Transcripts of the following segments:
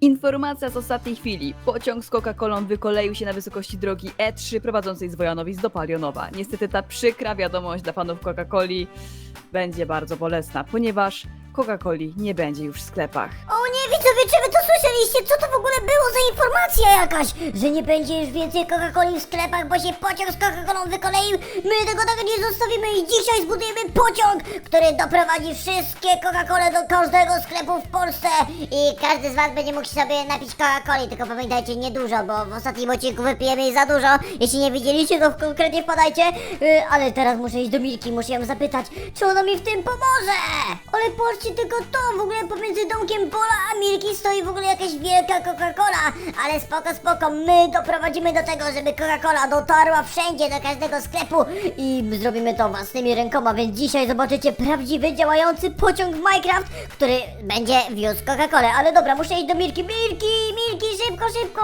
Informacja z ostatniej chwili. Pociąg z Coca-Colą wykoleił się na wysokości drogi E3 prowadzącej z Wojanowic do Palionowa. Niestety ta przykra wiadomość dla fanów Coca-Coli będzie bardzo bolesna, ponieważ Coca-Coli nie będzie już w sklepach. Słyszeliście? Co to w ogóle było za informacja jakaś? Że nie będzie już więcej Coca-Coli w sklepach, bo się pociąg z Coca-Colą wykoleił? My tego tak nie zostawimy i dzisiaj zbudujemy pociąg, który doprowadzi wszystkie Coca-Cole do każdego sklepu w Polsce i każdy z was będzie mógł sobie napić Coca-Coli, tylko pamiętajcie, nie dużo, bo w ostatnim odcinku wypijemy jej za dużo. Jeśli nie widzieliście, to konkretnie wpadajcie, Yy, ale teraz muszę iść do Milki, muszę ją zapytać, czy ona mi w tym pomoże. Ale patrzcie tylko to, w ogóle pomiędzy domkiem Pola a Milki stoi w ogóle jakaś wielka Coca-Cola, ale spoko, spoko, my doprowadzimy do tego, żeby Coca-Cola dotarła wszędzie, do każdego sklepu i zrobimy to własnymi rękoma, więc dzisiaj zobaczycie prawdziwy, działający pociąg w Minecraft, który będzie wiózł Coca-Colę, ale dobra, muszę iść do Milki, Milki, Milki, szybko, szybko!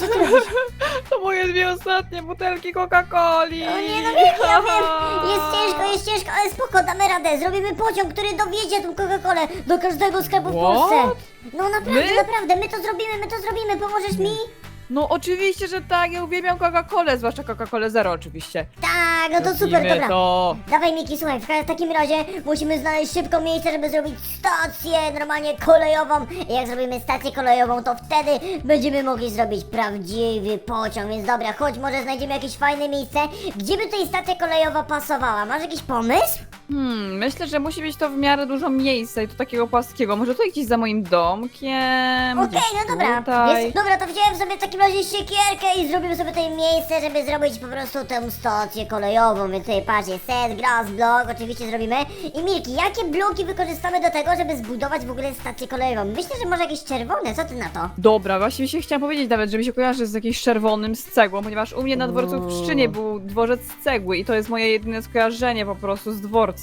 Co ty robisz? To moje dwie ostatnie butelki Coca-Coli! O nie, no wiem, ja wiem, jest ciężko, jest ciężko, ale spoko, damy radę, zrobimy pociąg, który dowiezie tą Coca-Colę do każdego sklepu w What? Polsce. No naprawdę, My? naprawdę, my to zrobimy, my to zrobimy, pomożesz mi? No oczywiście, że tak, ja uwielbiam Coca-Colę, zwłaszcza Coca-Colę Zero oczywiście. Tak, no to super, dobra. to. Dawaj Miki, słuchaj, w w takim razie musimy znaleźć szybko miejsce, żeby zrobić stację normalnie kolejową. I jak zrobimy stację kolejową, to wtedy będziemy mogli zrobić prawdziwy pociąg. Więc dobra, chodź, może znajdziemy jakieś fajne miejsce. Gdzie by tutaj stacja kolejowa pasowała? Masz jakiś pomysł? Hmm, myślę, że musi być to w miarę dużo miejsca i to takiego płaskiego. Może tutaj gdzieś za moim domkiem? Okej, gdzieś no dobra. Tutaj. Jest, dobra, to wziąłem sobie w takim razie siekierkę i zrobimy sobie tutaj miejsce, żeby zrobić po prostu tę stację kolejową. Więc tutaj patrzcie, set, grass, blok, oczywiście zrobimy. I Milki, jakie bloki wykorzystamy do tego, żeby zbudować w ogóle stację kolejową? Myślę, że może jakieś czerwone, co ty na to? Dobra, właśnie się chciałam powiedzieć nawet, że mi się kojarzy z jakimś czerwonym z cegłą, ponieważ u mnie na dworcu w Pszczynie był dworzec z cegły i to jest moje jedyne skojarzenie po prostu z dworcem.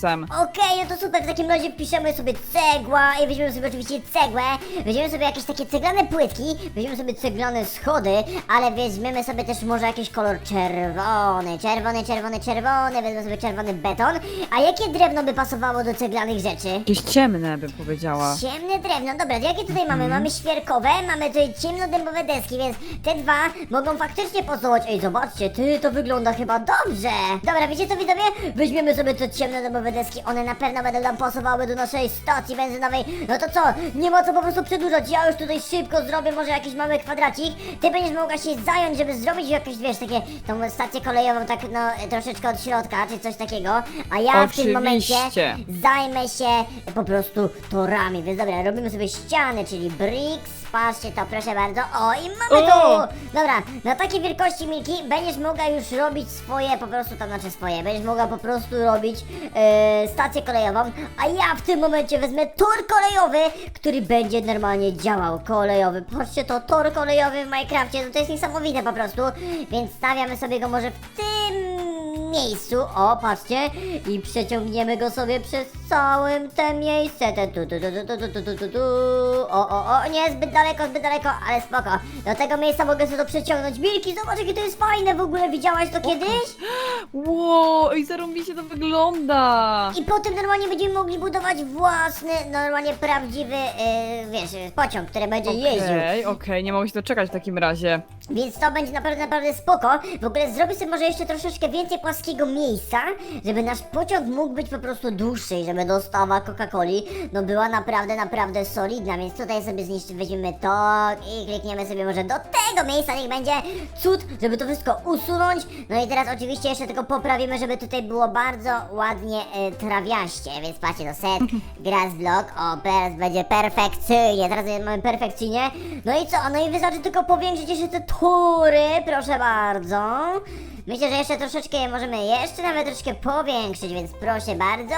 Okej, no to super, w takim razie wpiszemy sobie cegła i weźmiemy sobie oczywiście cegłę, weźmiemy sobie jakieś takie ceglane płytki, weźmiemy sobie ceglane schody, ale weźmiemy sobie też może jakiś kolor czerwony, czerwony, czerwony, czerwony, weźmiemy sobie czerwony beton, a jakie drewno by pasowało do ceglanych rzeczy? Jakieś ciemne bym powiedziała. Ciemne drewno, dobra, jakie tutaj mamy? Mamy świerkowe, mamy tutaj ciemnodębowe deski, więc te dwa mogą faktycznie pasować. Ej, zobaczcie, ty, to wygląda chyba dobrze. Dobra, wiecie co widzowie? Weźmiemy sobie te ciemnodębowe deski, one na pewno będą nam pasowały do naszej stacji benzynowej. No to co, nie ma co po prostu przedłużać, ja już tutaj szybko zrobię może jakiś mały kwadracik. Ty będziesz mogła się zająć, żeby zrobić jakieś, wiesz, takie, tą stację kolejową tak, no, troszeczkę od środka, czy coś takiego. A ja w tym momencie Oczywiście. zajmę się po prostu torami, więc dobra, robimy sobie ściany, czyli bricks, patrzcie to, proszę bardzo, o i mamy O! tu! Dobra, na takiej wielkości Miki będziesz mogła już robić swoje, po prostu tam znaczy swoje, będziesz mogła po prostu robić e, stację kolejową, a ja w tym momencie wezmę tor kolejowy, który będzie normalnie działał, kolejowy, patrzcie to, tor kolejowy w Minecrafcie, no to jest niesamowite po prostu, więc stawiamy sobie go może w tym miejscu, o patrzcie, i przeciągniemy go sobie przez całym te miejsce, te tu tu tu tu tu tu tu tu tu o o o, nie, zbyt daleko, zbyt daleko, ale spoko, do tego miejsca mogę sobie to przeciągnąć, Milki, zobacz jakie to jest fajne w ogóle, widziałaś to kiedyś? Wow, i zarąbiście to wygląda! I potem normalnie będziemy mogli budować własny, normalnie prawdziwy, yy, wiesz, pociąg, który będzie jeździł. Okej, okej, nie mogę się doczekać w takim razie. Więc to będzie naprawdę, naprawdę spoko. W ogóle zrobię sobie może jeszcze troszeczkę więcej płaskiego miejsca, żeby nasz pociąg mógł być po prostu dłuższy i żeby dostawa Coca-Coli no była naprawdę, naprawdę solidna, więc tutaj sobie zniszczy, weźmiemy to i klikniemy sobie może do tego miejsca, niech będzie cud, żeby to wszystko usunąć. No i teraz oczywiście jeszcze tylko poprawimy, żeby tutaj było bardzo ładnie e, trawiaście, więc patrzcie, to set, grass block, o teraz będzie perfekcyjnie, teraz mamy perfekcyjnie. No i co, no i wystarczy tylko powiększyć jeszcze te tury, proszę bardzo. Myślę, że jeszcze troszeczkę możemy jeszcze nawet troszeczkę powiększyć, więc proszę bardzo.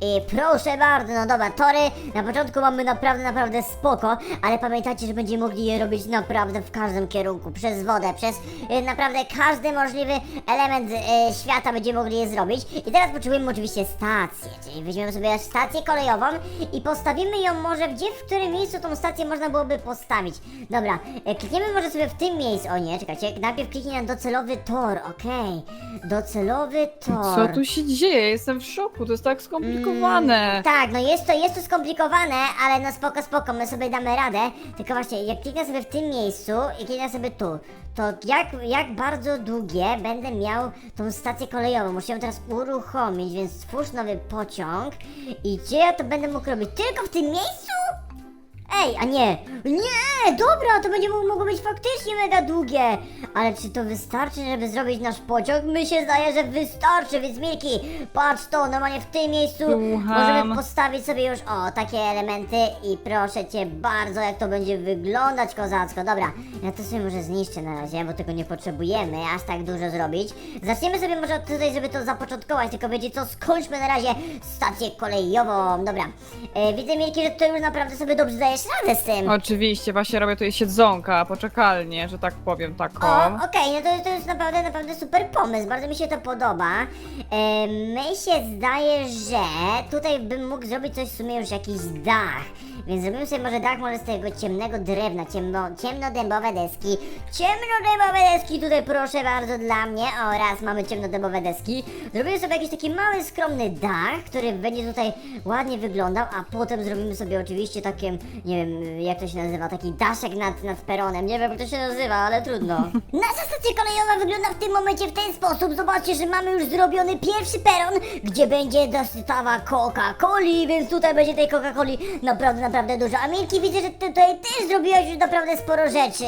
I proszę bardzo, no dobra, tory na początku mamy naprawdę, naprawdę spoko, ale pamiętajcie, że będziemy mogli je robić naprawdę w każdym kierunku, przez wodę, przez y, naprawdę każdy możliwy element y, świata będziemy mogli je zrobić. I teraz potrzebujemy oczywiście stację, czyli weźmiemy sobie stację kolejową i postawimy ją może gdzie, w którym miejscu tą stację można byłoby postawić. Dobra, e, klikniemy może sobie w tym miejscu, o nie, czekajcie, najpierw kliknij na docelowy tor, ok? Okej. Docelowy tor. Co tu się dzieje? Jestem w szoku, to jest tak skomplikowane. Mm, tak, no jest to, jest to skomplikowane, ale no spoko, spoko, my sobie damy radę. Tylko właśnie, jak kliknę sobie w tym miejscu i kliknę sobie tu, to jak, jak bardzo długie będę miał tą stację kolejową? Muszę ją teraz uruchomić, więc stwórz nowy pociąg. I gdzie ja to będę mógł robić? Tylko w tym miejscu? Ej, a nie! Nie! Dobra, to będzie mo- mogło być faktycznie mega długie! Ale czy to wystarczy, żeby zrobić nasz pociąg? Mi się zdaje, że wystarczy, więc Milki, patrz to, normalnie w tym miejscu Słucham. możemy postawić sobie już, o, takie elementy i proszę Cię bardzo, jak to będzie wyglądać kozacko. Dobra, ja to sobie może zniszczę na razie, bo tego nie potrzebujemy aż tak dużo zrobić. Zaczniemy sobie może od tutaj, żeby to zapoczątkować, tylko wiecie co, skończmy na razie stację kolejową. Dobra, e, widzę Milki, że ty już naprawdę sobie dobrze dajesz radę z tym. Oczywiście, właśnie robię tutaj siedzonka, poczekalnię, że tak powiem, taką. O, okej, no to, to jest naprawdę, naprawdę super pomysł, bardzo mi się to podoba. E, my się zdaje, że tutaj bym mógł zrobić coś w sumie już jakiś dach. Więc zrobimy sobie może dach może z tego ciemnego drewna, ciemno, ciemnodębowe deski. Ciemnodębowe deski tutaj proszę bardzo dla mnie oraz mamy ciemnodębowe deski. Zrobimy sobie jakiś taki mały, skromny dach, który będzie tutaj ładnie wyglądał, a potem zrobimy sobie oczywiście takie, nie wiem jak to się nazywa, taki daszek nad, nad peronem. Nie wiem jak to się nazywa, ale trudno. Nasza stacja kolejowa wygląda w tym momencie w ten sposób. Zobaczcie, że mamy już zrobiony pierwszy peron, gdzie będzie dostawa Coca-Coli, więc tutaj będzie tej Coca-Coli naprawdę, naprawdę dużo. A Milki, widzę, że ty tutaj też zrobiłaś już naprawdę sporo rzeczy.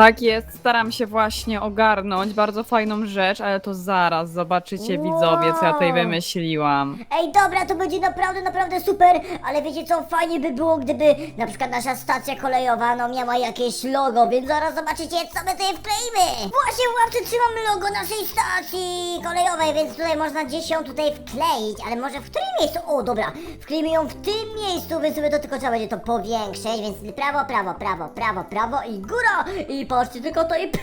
Tak jest, staram się właśnie ogarnąć bardzo fajną rzecz, ale to zaraz zobaczycie widzowie, co ja tutaj Wow. wymyśliłam. Ej, dobra, to będzie naprawdę, naprawdę super, ale wiecie co, fajnie by było, gdyby na przykład nasza stacja kolejowa, no miała jakieś logo, więc zaraz zobaczycie, co my tutaj wkleimy. Właśnie w łapce trzymam logo naszej stacji kolejowej, więc tutaj można gdzieś ją tutaj wkleić, ale może w którym miejscu? O, dobra, wklejmy ją w tym miejscu, więc sobie to tylko trzeba będzie to powiększyć, więc prawo, prawo, prawo, prawo, prawo i góra i patrzcie tylko to i pyk!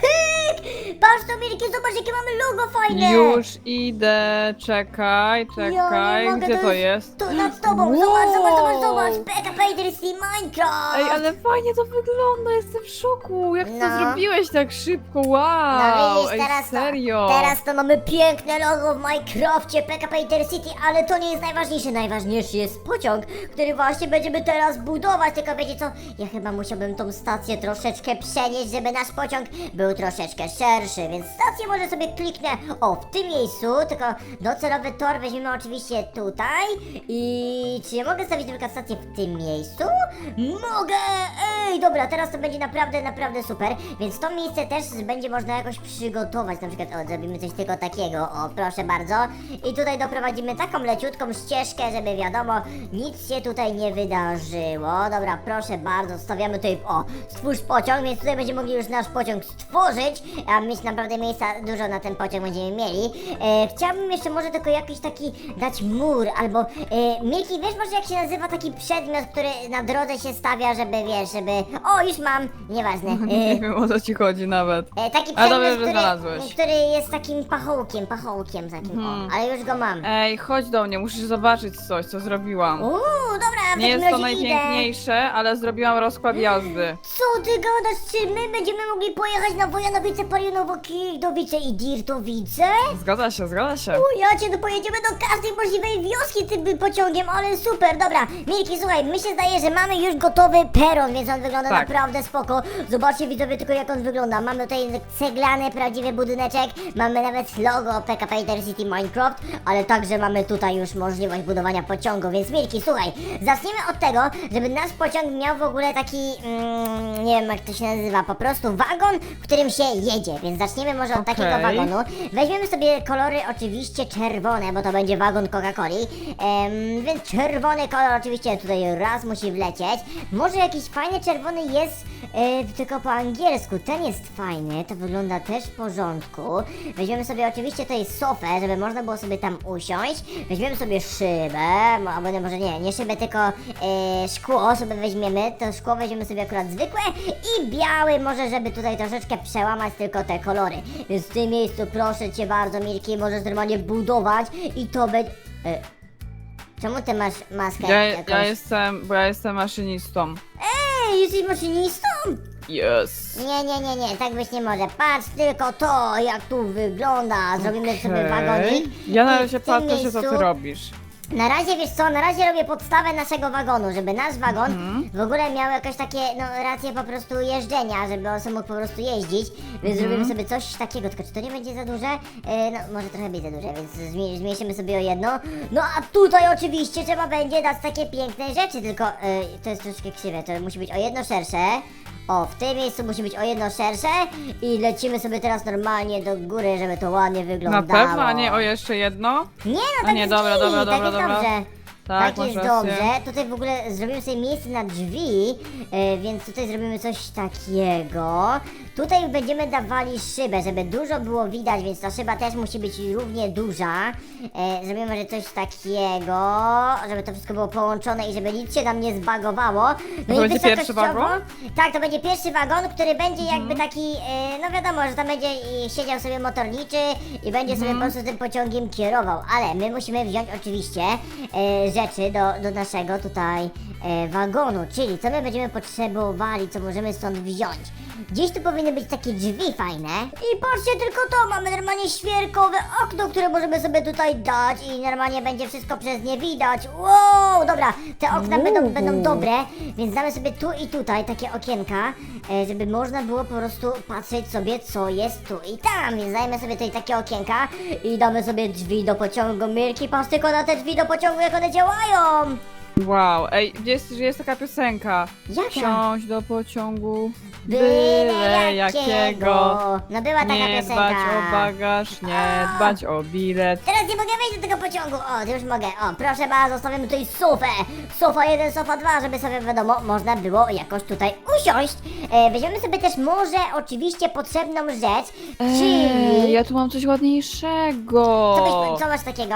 Patrz to, Milki, zobacz, jakie mamy logo fajne! Już idę, czekaj, nie czekaj, mogę, gdzie to jest jest? Tu nad tobą, zobacz, zobacz, zobacz, zobacz, PKP Intercity Minecraft! Ej, ale fajnie to wygląda, jestem w szoku. Jak No. to zrobiłeś tak szybko? Wow! No widzisz, Ej, teraz serio? to, teraz to mamy piękne logo w Minecrafcie PKP Intercity, ale to nie jest najważniejsze, najważniejszy jest pociąg, który właśnie będziemy teraz budować, tylko wiecie co, ja chyba musiałbym tą stację troszeczkę przenieść, żeby nasz pociąg był troszeczkę szerszy, więc stację może sobie kliknę, o, w tym miejscu, tylko docelowy tor weźmiemy oczywiście tutaj. I czy ja mogę stawić przykład stację w tym miejscu? Mogę! Ej, dobra, teraz to będzie naprawdę, naprawdę super, więc to miejsce też będzie można jakoś przygotować, na przykład, o, zrobimy coś tylko takiego, o, proszę bardzo, i tutaj doprowadzimy taką leciutką ścieżkę, żeby wiadomo, nic się tutaj nie wydarzyło, dobra, proszę bardzo, stawiamy tutaj, o, stwórz pociąg, więc tutaj będziemy mogli już nasz pociąg stworzyć, a mieć naprawdę miejsca dużo na ten pociąg będziemy mieli. E, chciałabym jeszcze może tylko jakiś taki dać mur, albo, e, Miki, wiesz może jak się nazywa taki przedmiot, który na drodze się stawia, żeby, wiesz, żeby, o, już mam, nieważne. Nie E, wiem o co ci chodzi nawet. E, taki przedmiot, dobrze, że który, znalazłeś. który jest takim pachołkiem, pachołkiem takim, o, ale już go mam. Ej, chodź do mnie, musisz zobaczyć coś, co zrobiłam. Uuu, dobra, w Nie takim jest to razie idę. najpiękniejsze, ale zrobiłam rozkład jazdy. Co ty gadasz, czy my będziemy mogli pojechać na Wojanowice, Parionowo, Kirdowice i Dirtowice? Zgadza się, zgadza się. O, ja cię, to pojedziemy do każdej możliwej wioski tym pociągiem, ale super, dobra. Milki, słuchaj, mi się zdaje, że mamy już gotowy peron, więc on wygląda Tak. naprawdę spoko. Zobaczcie widzowie tylko jak on wygląda. Mamy tutaj ceglany, prawdziwy budyneczek, mamy nawet logo PKP Intercity Minecraft, ale także mamy tutaj już możliwość budowania pociągu, więc Milki, słuchaj, zacznijmy od tego, żeby nasz pociąg miał w ogóle taki, mm, nie wiem jak to się nazywa, po prostu wagon, w którym się jedzie, więc zaczniemy może od takiego Okej. wagonu. Weźmiemy sobie kolory oczywiście czerwone, bo to będzie wagon Coca-Coli. Em, więc czerwony kolor oczywiście tutaj raz musi wlecieć. Może jakiś fajny czerwony jest e, tylko po angielsku. Ten jest fajny, to wygląda też w porządku. Weźmiemy sobie oczywiście tutaj sofę, żeby można było sobie tam usiąść. Weźmiemy sobie szybę, mo- albo nie, może nie, nie szybę, tylko e, szkło sobie weźmiemy. To szkło weźmiemy sobie akurat zwykłe i biały, może żeby tutaj troszeczkę przełamać tylko te kolory. Więc w tym miejscu proszę Cię bardzo, Milki, możesz normalnie budować i to będzie... E, czemu Ty masz maskę Ja, jakąś? ja jestem, bo ja jestem maszynistą. Ej, jesteś maszynistą? Yes. Nie, nie, nie, nie, tak być nie może. Patrz tylko to, jak tu wygląda. Zrobimy sobie Okej. wagonik. Ja na I w razie tym patrzę się, co ty miejscu- robisz. Na razie wiesz co, na razie robię podstawę naszego wagonu, żeby nasz wagon Mhm. w ogóle miał jakoś takie, no rację po prostu jeżdżenia, żeby on sobie mógł po prostu jeździć, więc Mhm. zrobimy sobie coś takiego, tylko czy to nie będzie za duże? E, no może trochę będzie za duże, więc zmi- zmniejszymy sobie o jedno. No a tutaj oczywiście trzeba będzie dać takie piękne rzeczy, tylko e, to jest troszkę krzywe, to musi być o jedno szersze. O, w tym miejscu musi być o jedno szersze i lecimy sobie teraz normalnie do góry, żeby to ładnie Na wyglądało. pewno, a nie o jeszcze jedno? Nie, no tak nie, jest dobra, git, dobra, tak dobra, jest dobra. dobrze. Tak, Tak, masz jest rację. dobrze. Tutaj w ogóle zrobimy sobie miejsce na drzwi, e, więc tutaj zrobimy coś takiego. Tutaj będziemy dawali szybę, żeby dużo było widać, więc ta szyba też musi być równie duża. E, zrobimy może coś takiego, żeby to wszystko było połączone i żeby nic się nam nie zbagowało. No To będzie pierwszy wysokościowo- wagon? Tak, to będzie pierwszy wagon, który będzie jakby taki, e, no wiadomo, że tam będzie i siedział sobie motorniczy i będzie sobie po prostu tym pociągiem kierował, ale my musimy wziąć oczywiście e, rzeczy do, do naszego tutaj e, wagonu, czyli co my będziemy potrzebowali, co możemy stąd wziąć. Gdzieś tu powinny być takie drzwi fajne. I patrzcie tylko to, mamy normalnie świerkowe okno, które możemy sobie tutaj dać i normalnie będzie wszystko przez nie widać. Wow, dobra, te okna będą, będą dobre, więc damy sobie tu i tutaj takie okienka, e, żeby można było po prostu patrzeć sobie, co jest tu i tam. Więc dajmy sobie tutaj takie okienka i damy sobie drzwi do pociągu. Mirki, patrz tylko na te drzwi do pociągu, jak one działają. Wow, ej, jest, że jest taka piosenka. Jaka? Wsiąść do pociągu, Byle jakiego. No była taka Nie piosenka. dbać o bagaż, nie A. dbać o bilet. Teraz nie mogę wejść do tego pociągu. O, już mogę. O, proszę bardzo, zostawimy tutaj sofę. Sofa 1, sofa 2, żeby sobie wiadomo, można było jakoś tutaj usiąść. E, weźmiemy sobie też może oczywiście potrzebną rzecz, Ej, czyli... ja tu mam coś ładniejszego. Co, byś, co masz takiego?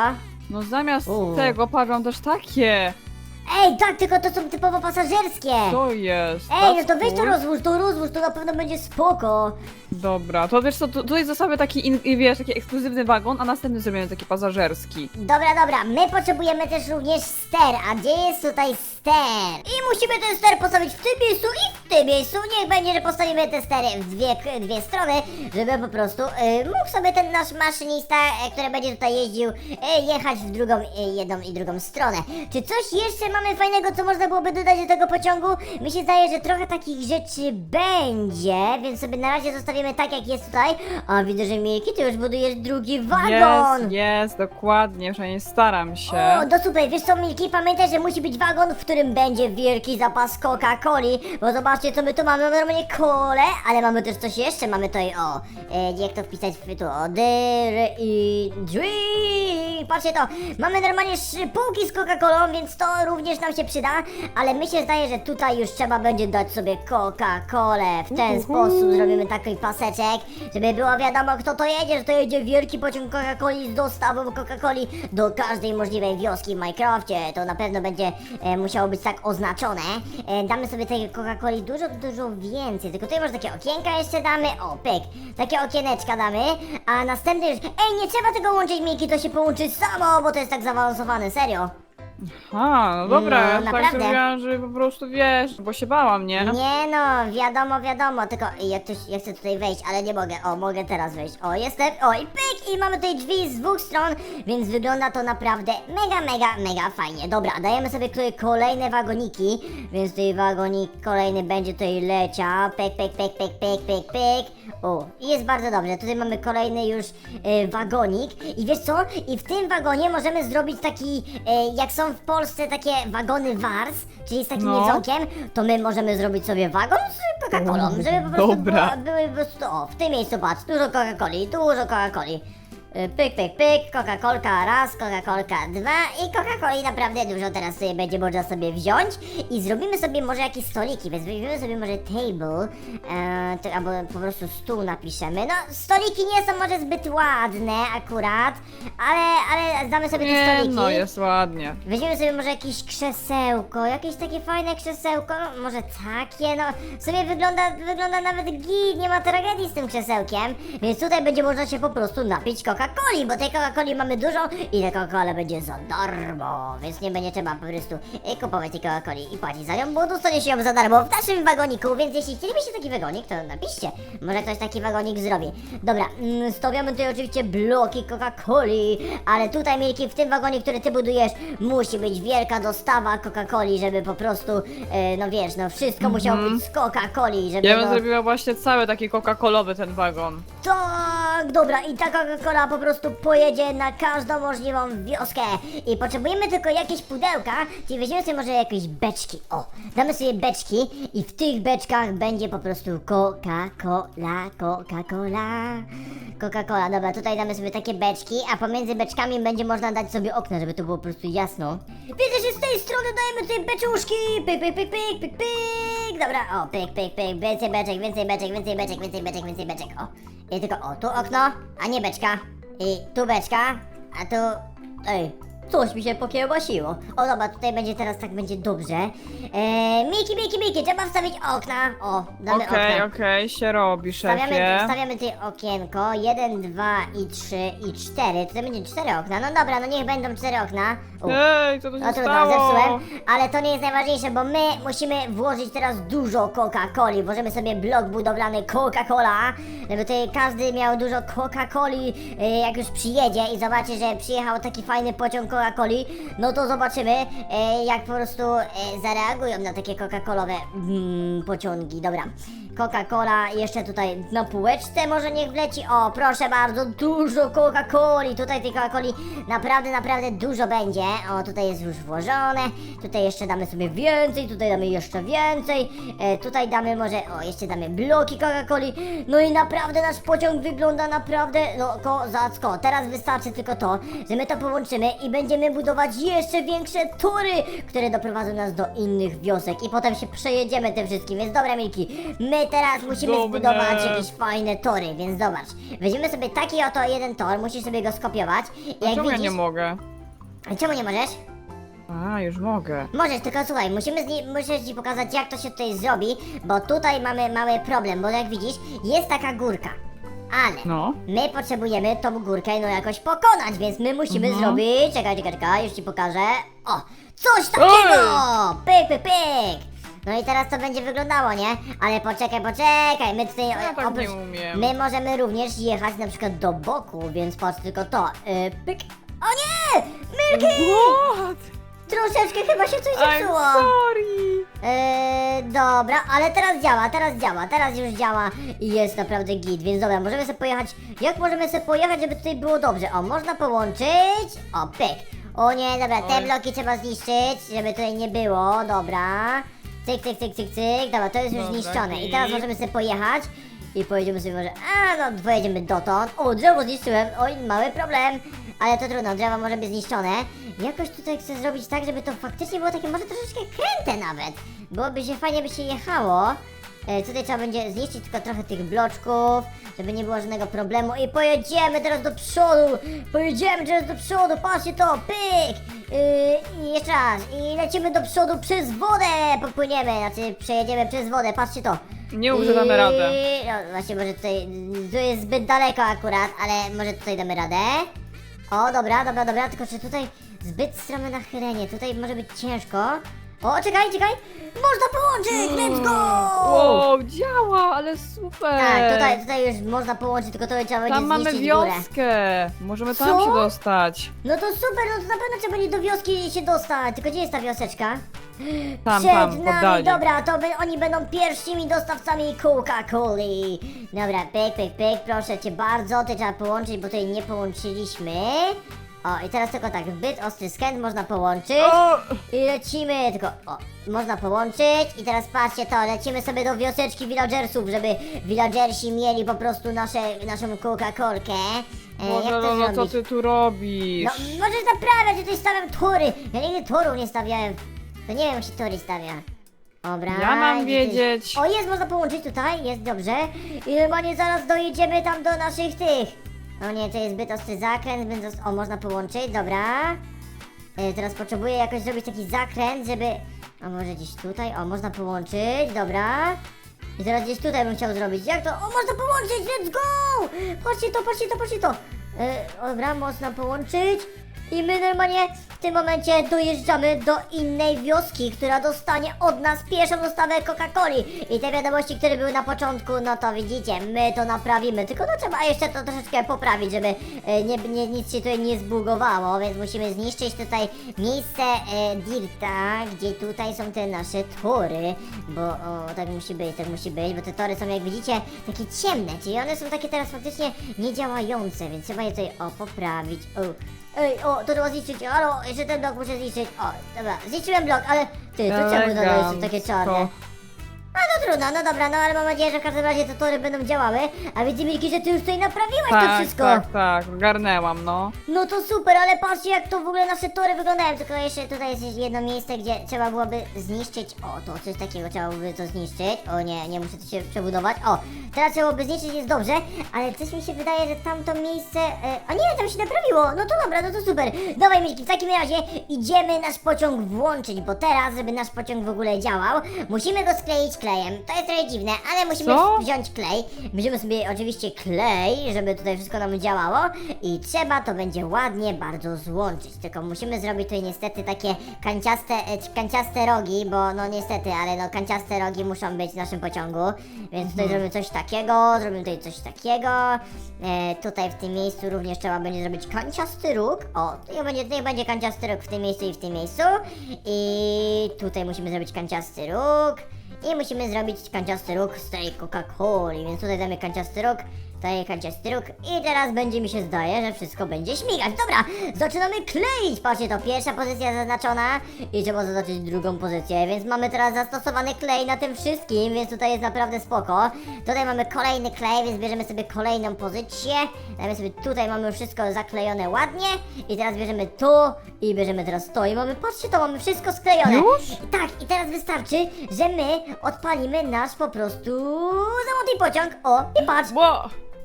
No zamiast U. tego mam też takie. Ej, tak, tylko to są typowo pasażerskie. To jest. Ej, no to weź to rozłóż, to rozłóż, to na pewno będzie spoko. Dobra, to wiesz co, tu- tutaj zostawię taki, in, wiesz, taki ekskluzywny wagon, a następny zrobimy taki pasażerski. Dobra, dobra, my potrzebujemy też również ster, a gdzie jest tutaj ster? I musimy ten ster postawić w tym miejscu i w tym miejscu. Niech będzie, że postawimy te stery w dwie, dwie strony, żeby po prostu y, mógł sobie ten nasz maszynista, y, który będzie tutaj jeździł, y, jechać w drugą, y, jedną i drugą stronę. Czy coś jeszcze mamy fajnego, co można byłoby dodać do tego pociągu? Mi się zdaje, że trochę takich rzeczy będzie, więc sobie na razie zostawimy tak, jak jest tutaj. A widzę, że Milki, ty już budujesz drugi wagon. Jest, jest, dokładnie, przynajmniej staram się. O, do super, wiesz co Milki, pamiętaj, że musi być wagon, w którym będzie wielki zapas Coca-Coli, bo zobaczcie co my tu mamy, mamy normalnie kole, ale mamy też coś jeszcze, mamy tutaj o, e, jak to wpisać w tu, o, dyr i drink, patrzcie to, mamy normalnie półki z Coca-Colą, więc to również nam się przyda, ale mi się zdaje, że tutaj już trzeba będzie dać sobie Coca-Colę, w ten Uhu. sposób zrobimy taki paseczek, żeby było wiadomo kto to jedzie, że to jedzie wielki pociąg Coca-Coli z dostawą Coca-Coli do każdej możliwej wioski w Minecrafcie. To na pewno będzie e, musiało być tak oznaczone. E, damy sobie tej Coca-Coli dużo, dużo więcej. Tylko tutaj może takie okienka jeszcze damy. O, pyk. Takie okieneczka damy. A następny już... Ej, nie trzeba tego łączyć, Miki, to się połączy samo, bo to jest tak zaawansowane, serio. A, no dobra, No, ja tak naprawdę. zrobiłam, że po prostu wiesz, bo się bałam, nie? Nie no, wiadomo, wiadomo, tylko ja, też, ja chcę tutaj wejść, ale nie mogę. O, mogę teraz wejść. O, jestem. O, i pyk! I mamy tutaj drzwi z dwóch stron, więc wygląda to naprawdę mega, mega, mega fajnie. Dobra, dajemy sobie tutaj kolejne wagoniki, więc tutaj wagonik kolejny będzie tutaj leciał. Pyk, pyk, pyk, pyk, pyk, pyk, pyk. O, i jest bardzo dobrze. Tutaj mamy kolejny już e, wagonik. I wiesz co? I w tym wagonie możemy zrobić taki, e, jak są w Polsce takie wagony Wars, czyli z takim No. jedzonkiem, to my możemy zrobić sobie wagon z Coca-Colą, żeby po prostu Dobra. było- były po prostu, o, w tym miejscu patrz, dużo Coca-Coli, dużo Coca-Coli. Y, Pyk, pyk, pyk, Coca-Colka raz, Coca-Colka dwa i Coca-Coli naprawdę dużo teraz sobie będzie można sobie wziąć i zrobimy sobie może jakieś stoliki, więc weźmiemy sobie może table, e, to, albo po prostu stół napiszemy. No, stoliki nie są może zbyt ładne akurat, ale, ale damy sobie te Nie, stoliki. no jest ładnie. Weźmiemy sobie może jakieś krzesełko, jakieś takie fajne krzesełko, no, może takie, no sobie wygląda, wygląda nawet git, nie ma tragedii z tym krzesełkiem, więc tutaj będzie można się po prostu napić Coca Coca-Coli, bo tej Coca-Coli mamy dużo i ta Coca-Cola będzie za darmo, więc nie będzie trzeba po prostu e, kupować tej Coca-Coli i płacić za nią, bo dostanie się ją za darmo w naszym wagoniku, więc jeśli chcielibyście taki wagonik, to napiszcie, może ktoś taki wagonik zrobi. Dobra, mm, stawiamy tutaj oczywiście bloki Coca-Coli, ale tutaj Milki, w tym wagonie, który ty budujesz, musi być wielka dostawa Coca-Coli, żeby po prostu, e, no wiesz, no wszystko musiało być z Coca-Coli, żeby Ja bym no... zrobiła właśnie cały taki coca-colowy ten wagon. Tak, dobra, i ta Coca-Cola po prostu pojedzie na każdą możliwą wioskę. I potrzebujemy tylko jakieś pudełka, czyli weźmiemy sobie może jakieś beczki. O, damy sobie beczki i w tych beczkach będzie po prostu Coca-Cola, Coca-Cola. Coca-Cola, dobra, tutaj damy sobie takie beczki, a pomiędzy beczkami będzie można dać sobie okna, żeby to było po prostu jasno. Widzę, że z tej strony dajemy tutaj beczuszki, pyk, pyk, pyk, pyk, pyk, pyk. Dobra, o, pyk, pyk, pyk, więcej beczek, więcej beczek, więcej beczek, więcej beczek, więcej beczek, o. I tylko, o, tu okno, a nie beczka. I tu beczka, a tu... Ej, coś mi się pokiełbasiło. O, dobra, tutaj będzie teraz, tak będzie dobrze. Eee, Miki, Miki, Miki, trzeba wstawić okna. O, damy Okej, okna. okej, się robi, Stawiamy, szefie. stawiamy tutaj okienko, 1, 2 i 3 i 4. Tutaj będzie 4 okna. No dobra, no niech będą 4 okna. U. Ej, co to się No trudno, stało? zepsułem, ale to nie jest najważniejsze, bo my musimy włożyć teraz dużo Coca-Coli. Włożymy sobie blok budowlany Coca-Cola, żeby tutaj każdy miał dużo Coca-Coli, y, jak już przyjedzie i zobaczy, że przyjechał taki fajny pociąg Coca-Coli, no to zobaczymy, y, jak po prostu y, zareagują na takie Coca-Colowe mm, pociągi. Dobra. Coca-Cola jeszcze tutaj na półeczce może niech wleci. O, proszę bardzo, dużo Coca-Coli. Tutaj tej Coca-Coli naprawdę, naprawdę dużo będzie. O, tutaj jest już włożone. Tutaj jeszcze damy sobie więcej, tutaj damy jeszcze więcej. E, tutaj damy może, o, jeszcze damy bloki Coca-Coli. No i naprawdę nasz pociąg wygląda naprawdę, no, kozacko. Teraz wystarczy tylko to, że my to połączymy i będziemy budować jeszcze większe tory, które doprowadzą nas do innych wiosek. I potem się przejedziemy tym wszystkim. Więc dobra, Milki, my teraz musimy Dumne. zbudować jakieś fajne tory, więc zobacz. Weźmiemy sobie taki oto jeden tor, musisz sobie go skopiować. I jak Dlaczego ja widzisz... nie mogę? Czemu nie możesz? A, już mogę. Możesz, tylko słuchaj, musimy z niej, muszę ci pokazać jak to się tutaj zrobi, bo tutaj mamy mały problem, bo jak widzisz, jest taka górka. Ale No. my potrzebujemy tą górkę no jakoś pokonać, więc my musimy Mhm. zrobić. Czekaj, czekaj, czekaj, już ci pokażę. O! Coś takiego! Pyk, pyk, pyk! No i teraz to będzie wyglądało, nie? Ale poczekaj, poczekaj, my tutaj Ja tak oprócz... nie umiem. My możemy również jechać na przykład do boku, więc patrz tylko to. Yy, pyk. O nie! Milki! What? Troszeczkę chyba się coś I'm zepsuło. sorry. Eee, dobra, ale teraz działa, teraz działa, teraz już działa i jest naprawdę git, więc dobra, możemy sobie pojechać. Jak możemy sobie pojechać, żeby tutaj było dobrze? O, można połączyć. O, pyk. O nie, dobra, te Oj. bloki trzeba zniszczyć, żeby tutaj nie było, dobra. Cyk, cyk, cyk, cyk, cyk, dobra, to jest już Dobra, zniszczone. I teraz możemy sobie pojechać i pojedziemy sobie może, a no, pojedziemy dotąd. O, drzewo zniszczyłem, oj, mały problem. Ale to trudno, drzewo może być zniszczone. Jakoś tutaj chcę zrobić tak, żeby to faktycznie było takie może troszeczkę kręte nawet. Byłoby się fajnie by się jechało. E, tutaj trzeba będzie zniszczyć tylko trochę tych bloczków, żeby nie było żadnego problemu. I pojedziemy teraz do przodu! Pojedziemy teraz do przodu, patrzcie to, pyk! Yy, I jeszcze raz, i lecimy do przodu przez wodę! Popłyniemy, znaczy przejedziemy przez wodę, patrzcie to. Nie mów, że damy radę. I- No właśnie, może tutaj, tu jest zbyt daleko akurat, ale może tutaj damy radę. O, dobra, dobra, dobra, tylko czy tutaj zbyt strome nachylenie, tutaj może być ciężko. O, czekaj, czekaj, można połączyć, let's go! Wow, działa, ale super. Tak, tutaj, tutaj już można połączyć, tylko to trzeba będzie Tam mamy zniszczyć górę. wioskę. Możemy tam Co? się dostać. No to super, no to na pewno trzeba będzie do wioski się dostać, tylko gdzie jest ta wioseczka? Tam, Przed tam, nami, poddali. dobra, to oni będą pierwszymi dostawcami Coca-Coli. Dobra, pyk, pyk, pyk, proszę cię bardzo, ty trzeba połączyć, bo tutaj nie połączyliśmy. O, i teraz tylko tak, zbyt ostry skręt można połączyć. O! I lecimy, tylko, o, można połączyć i teraz patrzcie to, lecimy sobie do wioseczki villagersów, żeby villagersi mieli po prostu nasze, naszą Coca-Colkę. E, Boże, jak to co zrobić? ty tu robisz? No, możesz naprawiać, że tutaj stawiam tory. Ja nigdy torów nie stawiałem. To nie wiem, jak się tory stawia. Dobra. Ja mam i tutaj- wiedzieć. O, jest, można połączyć tutaj, jest dobrze. I normalnie zaraz dojedziemy tam do naszych tych. O nie, to jest zbyt ostry zakręt. O, można połączyć, dobra. E, teraz potrzebuję jakoś zrobić taki zakręt, żeby... O, może gdzieś tutaj, o, można połączyć, dobra. I teraz gdzieś tutaj bym chciał zrobić. Jak to? O, można połączyć, let's go! Patrzcie to, patrzcie to, patrzcie to. E, dobra, można połączyć. I my normalnie w tym momencie dojeżdżamy do innej wioski, która dostanie od nas pierwszą dostawę Coca-Coli. I te wiadomości, które były na początku, no to widzicie, my to naprawimy. Tylko no trzeba jeszcze to troszeczkę poprawić, żeby e, nie, nie, nic się tutaj nie zbugowało, więc musimy zniszczyć tutaj miejsce e, Dirta, gdzie tutaj są te nasze tory, bo o, tak musi być, tak musi być, bo te tory są jak widzicie takie ciemne, czyli one są takie teraz faktycznie niedziałające, więc trzeba je tutaj o poprawić. O. Ej, o, to trzeba zniszczyć, halo, jeszcze ten blok muszę zniszczyć. O, dobra, zniszczyłem blok, ale ty, to czemu to jest takie czarne? No to trudno, no dobra, no ale mam nadzieję, że w każdym razie te tory będą działały. A widzę Milki, że ty już tutaj naprawiłaś to Tak, wszystko. tak, tak, ogarnęłam, no. No to super, ale patrzcie jak to w ogóle nasze tory wyglądają. Tylko jeszcze tutaj jest jedno miejsce, gdzie trzeba byłoby zniszczyć. O, to coś takiego trzeba byłoby to zniszczyć. O nie, nie muszę to się przebudować. O, teraz trzeba byłoby zniszczyć, jest dobrze. Ale coś mi się wydaje, że tamto miejsce. E, a nie, tam się naprawiło. No to dobra, no to super. Dawaj Milki, w takim razie idziemy nasz pociąg włączyć, bo teraz, żeby nasz pociąg w ogóle działał, musimy go skleić klejem. To jest trochę dziwne, ale musimy Co? wziąć klej. Bierzemy sobie oczywiście klej, żeby tutaj wszystko nam działało i trzeba to będzie ładnie bardzo złączyć. Tylko musimy zrobić tutaj niestety takie kanciaste, e, kanciaste rogi, bo no niestety, ale no kanciaste rogi muszą być w naszym pociągu. Więc tutaj zrobimy coś takiego, zrobimy tutaj coś takiego. E, tutaj w tym miejscu również trzeba będzie zrobić kanciasty róg. O, niech będzie, niech będzie kanciasty róg w tym miejscu i w tym miejscu. I tutaj musimy zrobić kanciasty róg. I musimy zrobić kanciasty róg z tej Coca-Coli, więc tutaj damy kanciasty róg, kanciasty róg i teraz będzie mi się zdaje, że wszystko będzie śmigać. Dobra, zaczynamy kleić! Patrzcie, to pierwsza pozycja zaznaczona i trzeba zaznaczyć drugą pozycję, więc mamy teraz zastosowany klej na tym wszystkim, więc tutaj jest naprawdę spoko. Tutaj mamy kolejny klej, więc bierzemy sobie kolejną pozycję. Dajmy sobie tutaj, mamy wszystko zaklejone ładnie i teraz bierzemy to i bierzemy teraz to i mamy, patrzcie, to mamy wszystko sklejone. Już? Tak, i teraz wystarczy, że my odpalimy nasz po prostu zamotuj pociąg. O, i patrz!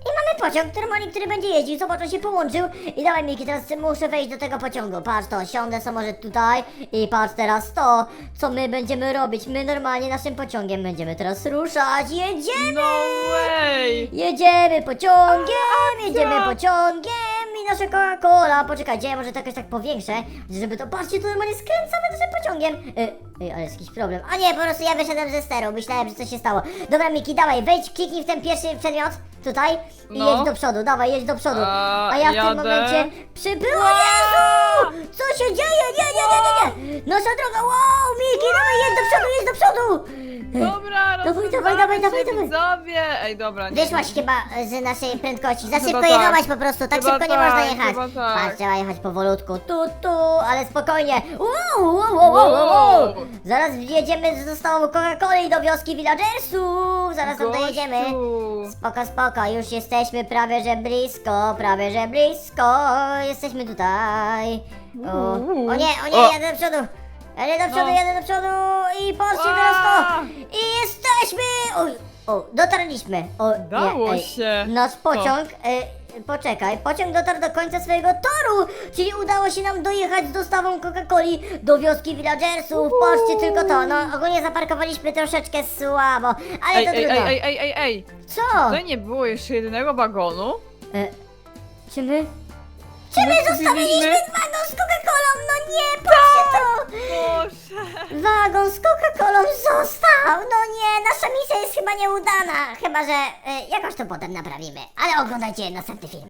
I mamy pociąg, normalnie, który będzie jeździł, zobacz, on się połączył i dawaj Miki, teraz muszę wejść do tego pociągu, patrz to, siądę może tutaj i patrz teraz to, co my będziemy robić, my normalnie naszym pociągiem będziemy teraz ruszać, jedziemy! No way! Jedziemy pociągiem, jedziemy pociągiem i nasza Coca-Cola. Poczekajcie, może to jakoś tak powiększę, żeby to, patrzcie, to normalnie skręcamy naszym pociągiem. Ej, ale jest jakiś problem. A nie, po prostu ja wyszedłem ze steru, myślałem, że coś się stało. Dobra, Miki, dawaj, wejdź, kliknij w ten pierwszy przedmiot, tutaj i No. jedź do przodu, dawaj, jedź do przodu. A, A ja w tym jadę. momencie przybyło, Jezu! Co się dzieje? Nie, nie, nie, nie, nie! Nasza droga, wow, Miki, dawaj, jedź do przodu, jedź do przodu! Dobra, Dawaj, dawaj, dawaj, się, dawaj. widzowie! Ej, dobra, nie. Wyszłaś chyba z naszej prędkości. Za Chyba szybko tak. po prostu, tak Chyba szybko nie tak, można jechać. chyba tak. Patrz, trzeba jechać powolutku. Tu, tu, ale spokojnie. Wow, wow, wow, wow, wow. Zaraz jedziemy z dostawą Coca-Coli do wioski villagersów. Zaraz tam dojedziemy. Gościu. Spoko, spoko, już jesteśmy prawie że blisko, prawie że blisko. Jesteśmy tutaj. O, o nie, o nie, O. jadę do przodu. Jadę do przodu, No. jadę do przodu i patrzcie teraz to. I jesteśmy. Oj, o, dotarliśmy. O, nie, Dało ej, się. Nasz pociąg, e, poczekaj, pociąg dotarł do końca swojego toru, czyli udało się nam dojechać z dostawą Coca-Coli do wioski villagersów. Patrzcie tylko to, no ogólnie zaparkowaliśmy troszeczkę słabo, ale Ej, to ej, trudno. ej, ej, ej, ej! Co? To nie było jeszcze jednego wagonu? E, czy my? Czy my Zostawiliśmy wagon z Coca-Colą, no nie, patrzcie to! Boże! Wagon z Coca-Colą został! No nie, nasza misja jest chyba nieudana. Chyba, że e, jakoś to potem naprawimy. Ale oglądajcie następny film.